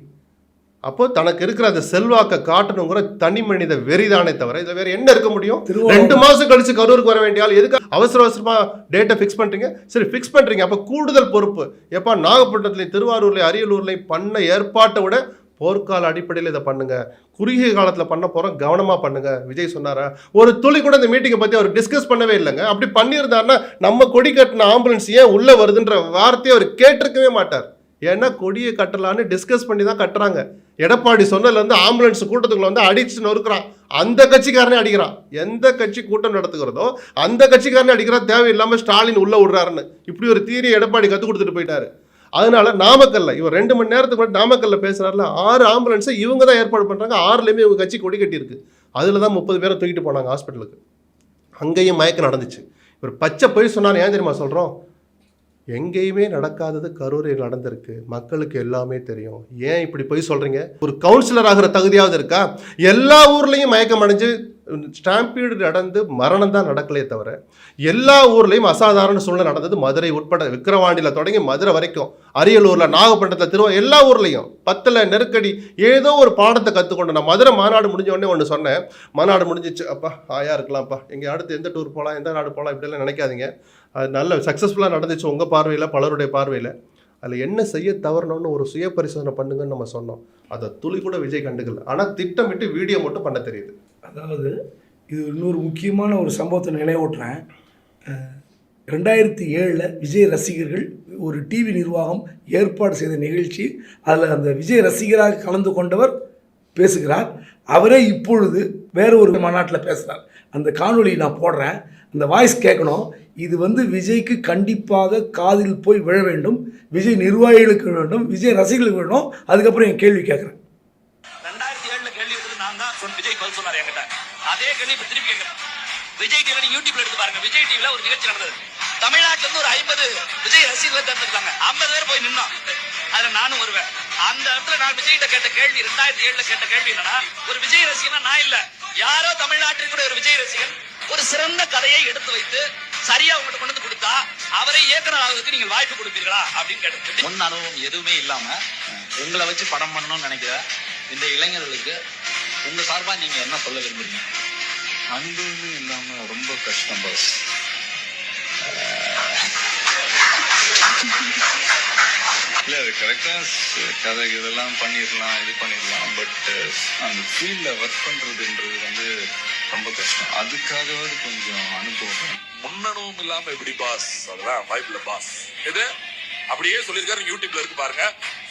அப்போ தனக்கு இருக்கிற அந்த செல்வாக்க காட்டணுங்கிற தனி மனித வெறிதானே தவிர இதுல வேற என்ன இருக்க முடியும்? ரெண்டு மாசம் கழிச்சு கரூருக்கு வர வேண்டிய ஆள் எதுக்கு? அவசர அவசரமா டேட்டை ஃபிக்ஸ் பண்றீங்க? சரி ஃபிக்ஸ் பண்றீங்க. அப்ப கூடுதல் பொறுப்பு. எப்பா நாகப்பட்டினத்துலயும் திருவாரூர்லயும் அரியலூர்லயும் பண்ண ஏற்பாட்டை விட போர்க்கால அடிப்படையில் இதை பண்ணுங்க. குறுகிய காலத்தில் பண்ண போறோம் கவனமா பண்ணுங்க. விஜய் சொன்னாரா? ஒரு துளி கூட இந்த மீட்டிங்கை பத்தி அவர் டிஸ்கஸ் பண்ணவே இல்லைங்க. அப்படி பண்ணியிருந்தாருன்னா நம்ம கொடி கட்டின ஆம்புலன்ஸ் ஏன் உள்ள வருதுன்ற வார்த்தையை அவர் கேட்டிருக்கவே மாட்டார். ஏன்னா கொடியை கட்டலான்னு டிஸ்கஸ் பண்ணி தான் கட்டுறாங்க. எடப்பாடி சொன்னதுலேருந்து ஆம்புலன்ஸ் கூட்டத்துக்குள்ள வந்து அடிச்சு நொறுக்கிறான். அந்த கட்சிக்காரனே அடிக்கிறான். எந்த கட்சி கூட்டம் நடத்துகிறதோ அந்த கட்சிக்காரனே அடிக்கிறான். தேவையில்லாமல் ஸ்டாலின் உள்ளே விடுறாருன்னு. இப்படி ஒரு தீரி எடப்பாடி கற்றுக் கொடுத்துட்டு போயிட்டாரு. அதனால நாமக்கல்ல இவர் ரெண்டு மணி நேரத்துக்கு முன்னாடி நாமக்கல்ல பேசுறாருல ஆறு ஆம்புலன்ஸை இவங்க தான் ஏற்பாடு பண்ணுறாங்க ஆறுலேயுமே இவங்க கட்சி கொடி கட்டியிருக்கு. அதில் தான் முப்பது பேரை தூக்கிட்டு போனாங்க ஹாஸ்பிட்டலுக்கு அங்கேயும் மயக்கம் நடந்துச்சு. இவர் பச்சை போய் சொன்னார். ஏன் தெரியுமா சொல்கிறோம் எங்கேயுமே நடக்காதது கரூரில் நடந்திருக்கு. மக்களுக்கு எல்லாமே தெரியும். ஏன் இப்படி போய் சொல்கிறீங்க ஒரு கவுன்சிலர் ஆகிற தகுதியாவது இருக்கா? எல்லா ஊர்லேயும் மயக்கம் அடைஞ்சு ஸ்டாம்பீடு நடந்து மரணம் தான் நடக்கலையே தவிர எல்லா ஊர்லேயும் அசாதாரண சூழ்நிலை நடந்தது மதுரை உட்பட விக்கிரவாண்டியில் தொடங்கி மதுரை வரைக்கும். அரியலூரில் நாகப்பட்டினத்தில் திருவா எல்லா ஊர்லேயும். பத்தில் நெருக்கடி ஏதோ ஒரு பாடத்தை கற்றுக்கொண்டு நான் மதுரை மாநாடு முடிஞ்ச உடனே ஒன்று சொன்னேன். மாநாடு முடிஞ்சிச்சு. அப்பா ஆயா இருக்கலாம்ப்பா எங்கே அடுத்து எந்த டூர் போகலாம் எந்த நாடு போகலாம் இப்படிலாம் நினைக்காதீங்க. அது நல்ல சக்ஸஸ்ஃபுல்லாக நடந்துச்சு உங்கள் பார்வையில் பலருடைய பார்வையில். அதில் என்ன செய்ய தவறணும்னு ஒரு சுய பரிசோதனை பண்ணுங்கன்னு நம்ம சொன்னோம். அதை துளி கூட விஜய் கண்டுக்கல. ஆனால் திட்டமிட்டு வீடியோ மட்டும் பண்ண தெரியுது. அதாவது இது இன்னொரு முக்கியமான ஒரு சம்பவத்தை நினைவூட்டுறேன். ரெண்டாயிரத்தி ஏழில் விஜய் ரசிகர்கள் ஒரு டிவி நிர்வாகம் ஏற்பாடு செய்த நிகழ்ச்சி அதில் அந்த விஜய் ரசிகராக கலந்து கொண்டவர் பேசுகிறார். அவரே இப்பொழுது வேற ஒரு மாநாட்டில் பேசுகிறார் அந்த காணொளி நான் போடுறேன். அந்த வாய்ஸ் கேட்கணும். இது வந்து விஜய்க்கு கண்டிப்பாக காதில் போய் விழ வேண்டும். விஜய் நிர்வாகிகளுக்கு வேண்டும். விஜய் ரசிகர்களுக்கு வேண்டும். அதுக்கப்புறம் என் கேள்வி கேட்குறேன். ரெண்டாயிரத்தி ஏழுல கேள்வி நான் தான். சொன்ன விஜய் பதில் சொன்னார் என்கிட்ட. அதே கேள்வி இப்ப திருப்பி கேட்குறேன். விஜய் டிவில நீங்க யூடியூப்ல எடுத்து பாருங்க. விஜய் டிவில ஒரு நிகழ்ச்சி நடந்தது. தமிழ்நாட்டுல இருந்து ஒரு ஐம்பது விஜய் ரசிகர்கள் தேர்ந்தெடுத்தாங்க. ஐம்பது பேர் போய் நின்னோம். அதுல நானும் வருவேன். அந்த இடத்துல நான் விஜய் கிட்ட கேட்ட கேள்வி ரெண்டாயிரத்தி ஏழுல கேட்ட கேள்வி என்னன்னா ஒரு விஜய் ரசிகனா நான் இல்லை. யாரோ தமிழ்நாட்டில் கூட ஒரு விஜய் ரசிகன் ஒரு சிறந்த கதையை எடுத்து வைத்து சரியா உங்கள்ட்ட கொண்டு வந்து கொடுத்தா அவரை இயக்குனர் ஆகுறதுக்கு நீங்க வாய்ப்பு கொடுப்பீர்களா அப்படின்னு கேட்டு முன் அனுபவம் எதுவுமே இல்லாம உங்களை வச்சு படம் பண்ணணும்னு நினைக்கிற இந்த இளைஞர்களுக்கு உங்க சார்பா நீங்க என்ன சொல்ல விரும்புறீங்க? அனுபவமே இல்லாம ரொம்ப கஷ்டம் பாஸ் இல்ல அது கரெக்டாக கதை இதெல்லாம் பண்ணிடலாம் இது பண்ணிடலாம். பட் அந்த ஃபீல்டில் ஒர்க் பண்றதுன்றது வந்து ரொம்ப கஷ்டம். அதுக்காகவாது கொஞ்சம் அனுபவம். முன்னணுவும் இல்லாமல் எப்படி பாஸ் அதெல்லாம் வாய்ப்பில் பாஸ் இது அப்படியே சொல்லியிருக்காரு யூடியூப்ல இருக்கு பாருங்க.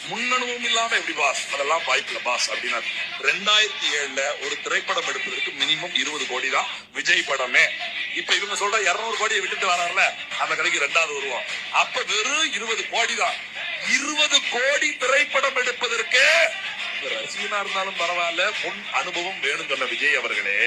முன்னணுவும் இல்லாம எப்படி பாஸ் அதெல்லாம் வாய்ப்புல பாஸ் அப்படின்னா ரெண்டாயிரத்தி ஏழுல ஒரு திரைப்படம் எடுப்பதற்கு மினிமம் இருபது கோடி தான் விஜய் படமே. இப்ப இவங்க சொல்ற இருநூறு கோடியை விட்டுட்டு வராங்கல்ல அந்த கடைக்கு ரெண்டாவது வருவோம் அப்ப வெறும் இருபது கோடி தான். இருபது கோடி திரைப்படம் எடுப்பதற்கு ரசிகனா இருந்தாலும் பரவாயில்ல பொன் அனுபவம் வேணும் சொன்ன விஜய் அவர்களே.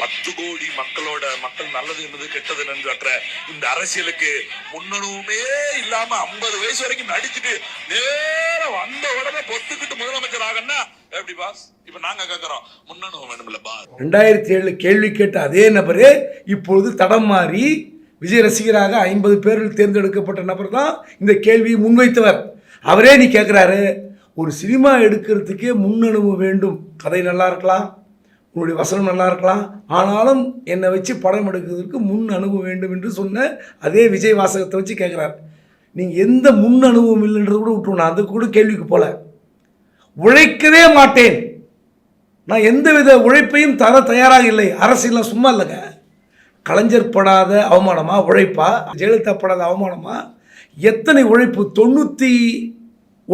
பத்து கோடி மக்களோட மக்கள் நல்லது என்பது கெட்டது என்று இந்த அரசியலுக்கு முன்னணுவுமே இல்லாம ஐம்பது வயசு வரைக்கும் நடிச்சுட்டு நேரம் வந்த உடனே பொத்துக்கிட்டு முதலமைச்சர் ஆகன்னா எப்படி பாஸ் இப்ப நாங்க கேக்குறோம். முன்னணுவம் வேணும்ல பாஸ் ரெண்டாயிரத்தி ஏழில் கேள்வி கேட்ட அதே நபரே இப்பொழுது தடம் மாறி விஜய் ரசிகராக ஐம்பது பேரில் தேர்ந்தெடுக்கப்பட்ட நபர் தான் இந்த கேள்வியை முன்வைத்தவர். அவரே நீ கேட்குறாரு ஒரு சினிமா எடுக்கிறதுக்கே முன்னணுவு வேண்டும். கதை நல்லா இருக்கலாம். உன்னுடைய வசனம் நல்லா இருக்கலாம். ஆனாலும் என்னை வச்சு படம் எடுக்கிறதுக்கு முன் அனுபவம் வேண்டும் என்று சொன்ன அதே விஜய் வாசகத்தை வச்சு கேட்குறாரு நீங்கள் எந்த முன் அனுபவம் இல்லைன்றது கூட விட்டுருவோம் நான் அதுக்கு கூட கேள்விக்கு போகல உழைக்கவே மாட்டேன். நான் எந்த வித உழைப்பையும் தர தயாராக இல்லை. அரசியலில் சும்மா இல்லைங்க. கலைஞர் படாத அவமானமா? உழைப்பா? ஜெயலலிதா படாத அவமானமா? எத்தனை உழைப்பு? தொண்ணூற்றி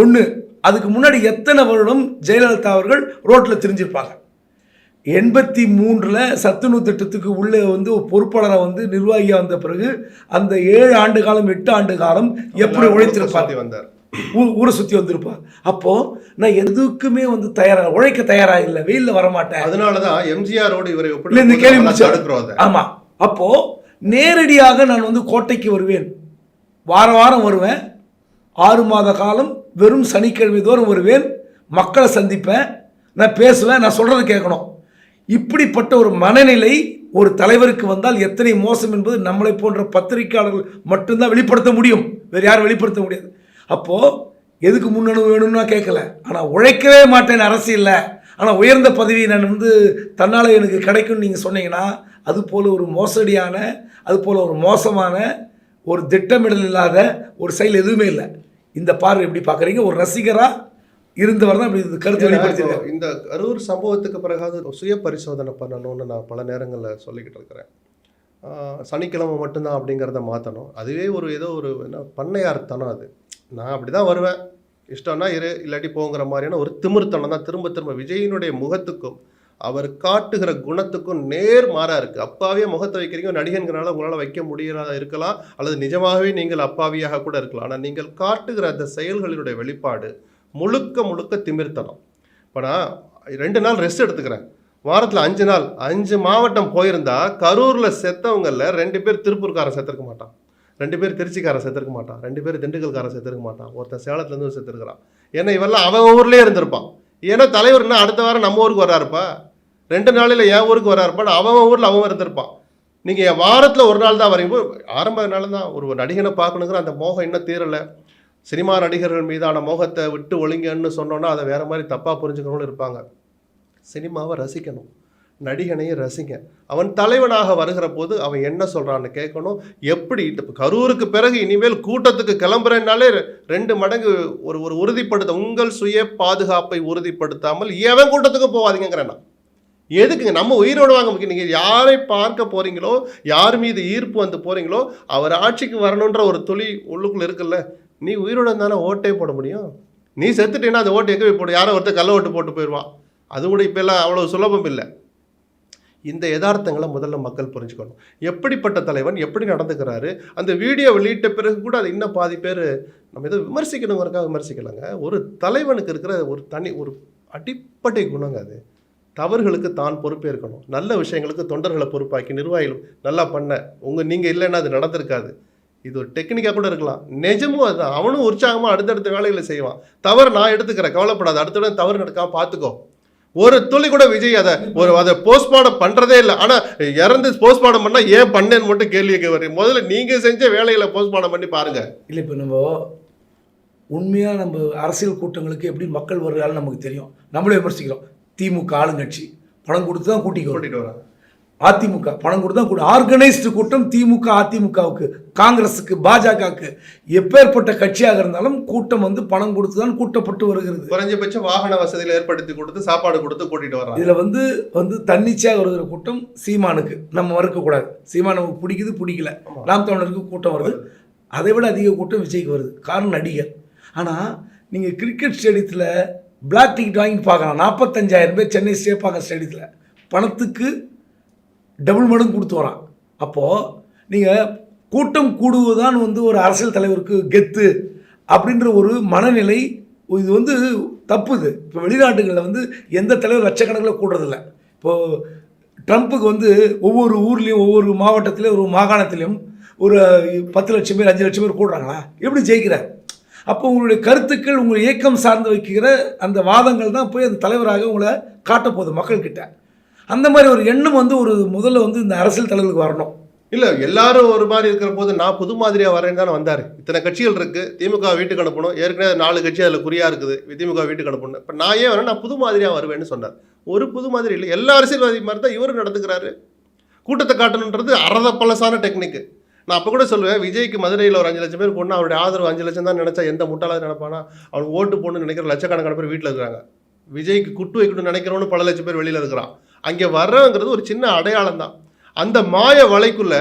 ஒன்று அதுக்கு முன்னாடி எத்தனை வருடம் ஜெயலலிதா அவர்கள் ரோட்டில் திரிஞ்சிருப்பாங்க. எண்பத்தி மூன்றில் சத்துணவு திட்டத்துக்கு உள்ளே வந்து ஒரு பொறுப்பாளரை வந்து நிர்வாகியாக வந்த பிறகு அந்த ஏழு ஆண்டு காலம் எட்டு ஆண்டு காலம் எப்படி உழைத்திருப்பார்? சுத்தி வந்தார். ஊ- ஊரை சுற்றி வந்திருப்பார். அப்போது நான் எதுக்குமே வந்து தயாராக உழைக்க தயாராக இல்லை வெயிலில் வரமாட்டேன். அதனாலதான் எம்ஜிஆரோடு இவரை இல்லை இந்த கேள்வி முடிச்சு ஆமாம் அப்போது நேரடியாக நான் வந்து கோட்டைக்கு வருவேன். வார வாரம் வருவேன். ஆறு மாத காலம் வெறும் சனிக்கிழமை தோறும் வருவேன். மக்களை சந்திப்பேன். நான் பேசுவேன் நான் சொல்கிறத கேட்கணும். இப்படிப்பட்ட ஒரு மனநிலை ஒரு தலைவருக்கு வந்தால் எத்தனை மோசம் என்பது நம்மளை போன்ற பத்திரிக்கையாளர்கள் மட்டும்தான் வெளிப்படுத்த முடியும். வேறு யாரும் வெளிப்படுத்த முடியாது. அப்போது எதுக்கு முன்னணு வேணும்னா கேட்கல. ஆனால் உழைக்கவே மாட்டேன் அரசியலில். ஆனால் உயர்ந்த பதவி நான் வந்து தன்னால் எனக்கு கிடைக்கும்னு நீங்கள் சொன்னீங்கன்னா அது போல் ஒரு மோசடியான அது போல் ஒரு மோசமான ஒரு திட்டமிடல் இல்லாத ஒரு செயல் எதுவுமே இல்லை. இந்த பார்வை எப்படி பார்க்குறீங்க? ஒரு ரசிகராக இருந்தவர் தான் இப்படி கருத்து இப்போ இந்த கரூர் சம்பவத்துக்கு பிறகாவது ஒரு சுய பரிசோதனை பண்ணணும்னு நான் பல நேரங்களில் சொல்லிக்கிட்டு இருக்கிறேன். சனிக்கிழமை மட்டும்தான் அப்படிங்கிறத மாற்றணும் அதுவே ஒரு ஏதோ ஒரு என்ன பண்ணையார்த்தனம் அது. நான் அப்படி தான் வருவேன். இஷ்டம்னா இரு இல்லாட்டி போங்கிற மாதிரியான ஒரு திமிர்த்தனம் தான். திரும்ப திரும்ப விஜயினுடைய முகத்துக்கும் அவர் காட்டுகிற குணத்துக்கும் நேர் மாறா இருக்கு. அப்பாவியே முகத்தை வைக்கிறீங்க நடிகன்கிறனால உங்களால் வைக்க முடியாத இருக்கலாம் அல்லது நிஜமாகவே நீங்கள் அப்பாவியாக கூட இருக்கலாம். ஆனால் நீங்கள் காட்டுகிற அந்த செயல்களினுடைய வெளிப்பாடு முழுக்க முழுக்க திமிர்த்தனம். இப்போ நான் ரெண்டு நாள் ரெஸ்ட் எடுத்துக்கிறேன். வாரத்தில் அஞ்சு நாள் அஞ்சு மாவட்டம் போயிருந்தா கரூரில் செத்தவங்களில் ரெண்டு பேர் திருப்பூர்காரன் செத்துருக்க மாட்டான். ரெண்டு பேர் திருச்சிக்காரன் செத்துருக்க மாட்டான். ரெண்டு பேர் திண்டுக்கல்காரன் செத்துருக்க மாட்டான். ஒருத்தன் சேலத்துலேருந்து ஒரு செத்துருக்கிறான். ஏன்னா இவெல்லாம் அவன் ஊர்லேயே இருந்திருப்பான். ஏன்னா தலைவர்னா அடுத்த வாரம் நம்ம ஊருக்கு வராருப்பா ரெண்டு நாளில் என் ஊருக்கு வராருப்பான்னு அவன் ஊரில் அவன் இருந்திருப்பான். நீங்கள் வாரத்தில் ஒரு நாள் தான் வரீங்க ஆரம்ப நாள் தான் ஒரு நடிகனை பார்க்கணுங்கிற அந்த மோகம் இன்னும் தீரலை. சினிமா நடிகர்கள் மீதான மோகத்தை விட்டு ஒழுங்கன்னு சொன்னோன்னா அதை வேறு மாதிரி தப்பாக புரிஞ்சுக்கணும்னு இருப்பாங்க. சினிமாவை ரசிக்கணும். நடிகனையும் ரசிங்க. அவன் தலைவனாக வருகிற போது அவன் என்ன சொல்கிறான்னு கேட்கணும். எப்படி? இப்போ கரூருக்கு பிறகு இனிமேல் கூட்டத்துக்கு கிளம்புறேன்னாலே ரெண்டு மடங்கு ஒரு ஒரு உறுதிப்படுத்த உங்கள் சுய பாதுகாப்பை உறுதிப்படுத்தாமல் எவன் கூட்டத்துக்கு போகாதீங்கிறேன் நான். எதுக்குங்க? நம்ம உயிரோடு வாங்க முக்கியம். நீங்கள் யாரை பார்க்க போகிறீங்களோ யார் மீது ஈர்ப்பு வந்து போகிறீங்களோ அவர் ஆட்சிக்கு வரணுன்ற ஒரு துளி உள்ளுக்குள்ளே இருக்குல்ல நீ உயிரோட இருந்தானே ஓட்டே போட முடியும். நீ செத்துட்டேன்னா அந்த ஓட்டு எங்கே போய் போடும் யாரோ ஒருத்தர் கள்ள ஓட்டு போட்டு போயிடுவான். அது கூட இப்போல்லாம் அவ்வளோ சுலபம் இல்லை. இந்த யதார்த்தங்களை முதல்ல மக்கள் புரிஞ்சுக்கணும். எப்படிப்பட்ட தலைவன் எப்படி நடந்துக்கிறாரு அந்த வீடியோ வெளியிட்ட பிறகு கூட அது இன்னும் பாதி பேர் நம்ம எதோ விமர்சிக்கணுங்கிறக்காக விமர்சிக்கலாங்க. ஒரு தலைவனுக்கு இருக்கிற ஒரு தனி ஒரு அடிப்படை குணங்க அது. தவறுகளுக்கு தான் பொறுப்பேற்கணும் நல்ல விஷயங்களுக்கு தொண்டர்களை பொறுப்பாக்கி நிர்வாகிகளும் நல்லா பண்ண. உங்கள் நீங்கள் இல்லைன்னா அது நடந்திருக்காது. இது ஒரு டெக்னிக்காக கூட இருக்கலாம். நிஜமும் அதுதான். அவனும் உற்சாகமாக அடுத்தடுத்த வேலைகளை செய்வான். தவறு நான் எடுத்துக்கிறேன். கவலைப்படாத. அடுத்த தவறு நடக்காம பார்த்துக்கோ ஒரு துளி கூட விஜய் அதை ஒரு அதை போஸ்ட்மார்டம் பண்ணுறதே இல்லை. ஆனால் இறந்து போஸ்ட்மார்டம் பண்ணால் ஏன் பண்ணேன்னு மட்டும் கேள்வி கேட்க வரீங்க முதல்ல நீங்கள் செஞ்ச வேலைகளை போஸ்ட்மார்டம் பண்ணி பாருங்கள் இல்லை இப்போ நம்ம உண்மையாக நம்ம அரசியல் கூட்டங்களுக்கு எப்படி மக்கள் வருகிறான்னு நமக்கு தெரியும். நம்மளே விமர்சிக்கிறோம். திமுக ஆளுங்கட்சி. பணம் கொடுத்து தான் கூட்டிக்கிறோம் கூட்டிகிட்டு வரேன் அதிமுக பணம் கொடுத்து தான் கூட்டம் ஆர்கனைஸ்டு கூட்டம் திமுக அதிமுகவுக்கு காங்கிரஸுக்கு பாஜகவுக்கு. எப்பேற்பட்ட கட்சியாக இருந்தாலும் கூட்டம் வந்து பணம் கொடுத்து தான் கூட்டப்பட்டு வருகிறது. குறைஞ்சபட்ச வாகன வசதியில் ஏற்படுத்தி கொடுத்து சாப்பாடு கொடுத்து கூட்டிகிட்டு வர்றாங்க இதில் வந்து வந்து தன்னிச்சையாக வருகிற கூட்டம் சீமானுக்கு. நம்ம மறுக்கக்கூடாது. சீமான் நமக்கு பிடிக்குது பிடிக்கல. நாம் தமிழருக்கு கூட்டம் வருது. அதை விட அதிக கூட்டம் விஜய்க்கு வருது. காரணம் நடிகர். ஆனால் நீங்கள் கிரிக்கெட் ஸ்டேடியத்தில் பிளாக் டிக்கெட் வாங்கி பார்க்கலாம். நாற்பத்தஞ்சாயிரம் பேர் சென்னை சேப்பாங்க ஸ்டேடியத்தில். பணத்துக்கு டபுள் மடங்கு கொடுத்து வரான். அப்போது நீங்கள் கூட்டம் கூடுவதுதான் வந்து ஒரு அரசியல் தலைவருக்கு கெத்து அப்படின்ற ஒரு மனநிலை இது வந்து தப்புது. இப்போ வெளிநாட்டுகளில் வந்து எந்த தலைவர் லட்சக்கணக்கில் கூடுறதில்ல. இப்போது ட்ரம்ப்புக்கு வந்து ஒவ்வொரு ஊர்லேயும் ஒவ்வொரு மாவட்டத்திலையும் ஒரு மாகாணத்திலையும் ஒரு பத்து லட்சம் பேர் அஞ்சு லட்சம் பேர் கூடுறாங்களா? எப்படி ஜெயிக்கிறார்? அப்போ உங்களுடைய கருத்துக்கள் உங்கள் இயக்கம் சார்ந்து வைக்கிற அந்த வாதங்கள் தான் போய் அந்த தலைவராக உங்களை காட்டப்போகுது மக்கள்கிட்ட. அந்த மாதிரி ஒரு எண்ணம் வந்து ஒரு முதல்ல வந்து இந்த அரசியல் தலைவர்களுக்கு வரணும். இல்லை எல்லாரும் ஒரு மாதிரி இருக்கிற போது நான் புது மாதிரியாக வரேன்னு தானே வந்தார். இத்தனை கட்சிகள் இருக்குது திமுக வீட்டுக்கு அனுப்பணும். ஏற்கனவே நாலு கட்சி அதில் குறியாக இருக்குது திமுக வீட்டுக்கு அனுப்பணும். இப்போ நான் ஏன் வரேன்? நான் புது மாதிரியாக வருவேன்னு சொன்னார். ஒரு புது மாதிரி இல்லை. எல்லா அரசியல்வாதி மாதிரி தான் இவரும் நடந்துக்கிறாரு. கூட்டத்தை காட்டணுன்றது அறத பழசான டெக்னிக்கு நான் அப்போ கூட சொல்லுவேன் விஜய்க்கு மதுரையில் ஒரு அஞ்சு லட்சம் பேர் பொண்ணு அவருடைய ஆதரவு அஞ்சு லட்சம் தான் நினச்சா எந்த முட்டாளாவது நினைப்பானா? அவன் ஓட்டு போடணும்னு நினைக்கிற லட்சக்கணக்கான பேர் வீட்டில் இருக்கிறாங்க. விஜய்க்கு குட்டு வைக்கணும்னு நினைக்கிறவனு பல லட்சம் பேர் வெளியில் இருக்கிறான். அங்கே வர்றவங்கிறது ஒரு சின்ன அடையாளம் தான் அந்த மாய வலைக்குள்ள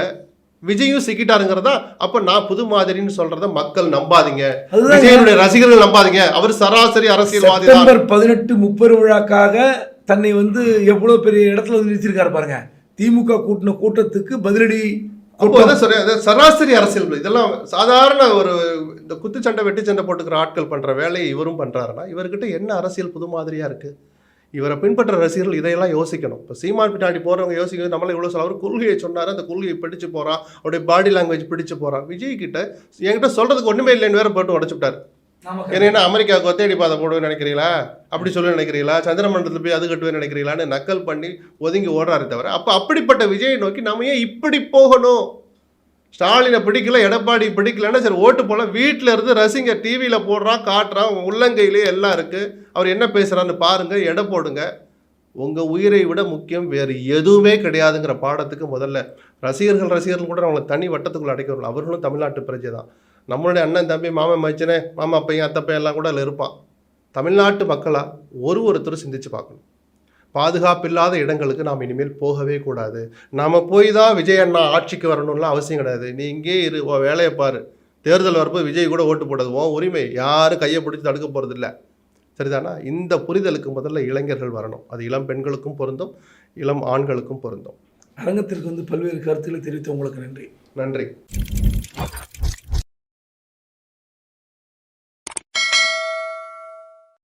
விஜயும் சிக்கிட்டாருங்கிறதா அப்ப நான் புது மாதிரின்னு சொல்றத மக்கள் நம்பாதீங்க. விஜயனுடைய ரசிகர்கள் நம்பாதீங்க. அவர் சராசரி அரசியல்வாதி செப்டம்பர் பதினெட்டு முப்பது விழாக்காக தன்னை வந்து எவ்வளோ பெரிய இடத்துல வந்து நிறுத்தியிருக்காரு பாருங்க. திமுக கூட்டின கூட்டத்துக்கு பதிலடி சராசரி அரசியல் இதெல்லாம் சாதாரண ஒரு இந்த குத்துச்சண்டை வெட்டி சண்டை போட்டுக்கிற ஆட்கள் பண்ற வேலையை இவரும் பண்றாருன்னா இவர்கிட்ட என்ன அரசியல் புது மாதிரியா இருக்கு? இவரை பின்பற்ற ரசிகர்கள் இதையெல்லாம் யோசிக்கணும். இப்போ சீமான் பின்னாடி போறவங்க யோசிக்கணும் நம்மள இவ்வளோ சொல்ல அவர் கொள்கையை சொன்னார் அந்த கொள்கையை பிடிச்சு போறான் அவருடைய பாடி லாங்குவேஜ் பிடிச்சு போறான் விஜய் கிட்ட என்கிட்ட சொல்றதுக்கு ஒண்ணுமே இல்லைன்னு வேற போட்டு உடச்சு விட்டாரு ஏன்னா என்ன அமெரிக்காவுக்கு ஒத்தேடி பாதை போடுவேன்னு நினைக்கிறீங்களா? அப்படி சொல்ல நினைக்கிறீங்களா? சந்திரமண்டலத்தில் போய் அது கட்டுவேன்னு நினைக்கிறீங்களான்னு நக்கல் பண்ணி ஒதுங்கி ஓடுறாரு தவிர அப்போ அப்படிப்பட்ட விஜயை நோக்கி நம்ம ஏன் இப்படி போகணும்? ஸ்டாலினை பிடிக்கல எடப்பாடி பிடிக்கலன்னா சரி ஓட்டு போல வீட்டில் இருந்து ரசிங்க டிவியில் போடுறான் காட்டுறான் உள்ளங்கையிலே எல்லாம் இருக்குது அவர் என்ன பேசுகிறான்னு பாருங்கள் எடை போடுங்க. உங்கள் உயிரை விட முக்கியம் வேறு எதுவுமே கிடையாதுங்கிற பாடத்துக்கு முதல்ல. ரசிகர்கள் ரசிகர்கள் கூட அவங்களை தனி வட்டத்துக்குள்ள அடைக்கிறோம் அவர்களும் தமிழ்நாட்டு பிரஜை தான். நம்மளுடைய அண்ணன் தம்பி மாமன் மச்சனே மாமா பையன் அத்தை பையன் எல்லாம் கூட அதில் இருப்பான். தமிழ்நாட்டு மக்களாக ஒரு ஒருத்தரும் சிந்திச்சு பார்க்கணும். பாதுகாப்பில்லாத இடங்களுக்கு நாம் இனிமேல் போகவே கூடாது. நாம போய் தான் விஜய் அண்ணா ஆட்சிக்கு வரணும்லாம் அவசியம் கிடையாது. நீ இங்கே இரு வேலையை பாரு. தேர்தல் வரப்போ விஜய் கூட ஓட்டு போடுறது உன் உரிமை யாரும் கையை பிடிச்சி தடுக்க போகிறது இல்லை சரிதானா? இந்த புரிதலுக்கு முதல்ல இளைஞர்கள் வரணும். அது இளம் பெண்களுக்கும் பொருந்தும் இளம் ஆண்களுக்கும் பொருந்தும். அரங்கத்திற்கு வந்து பல்வேறு கருத்துக்களை தெரிவித்த உங்களுக்கு நன்றி. நன்றி.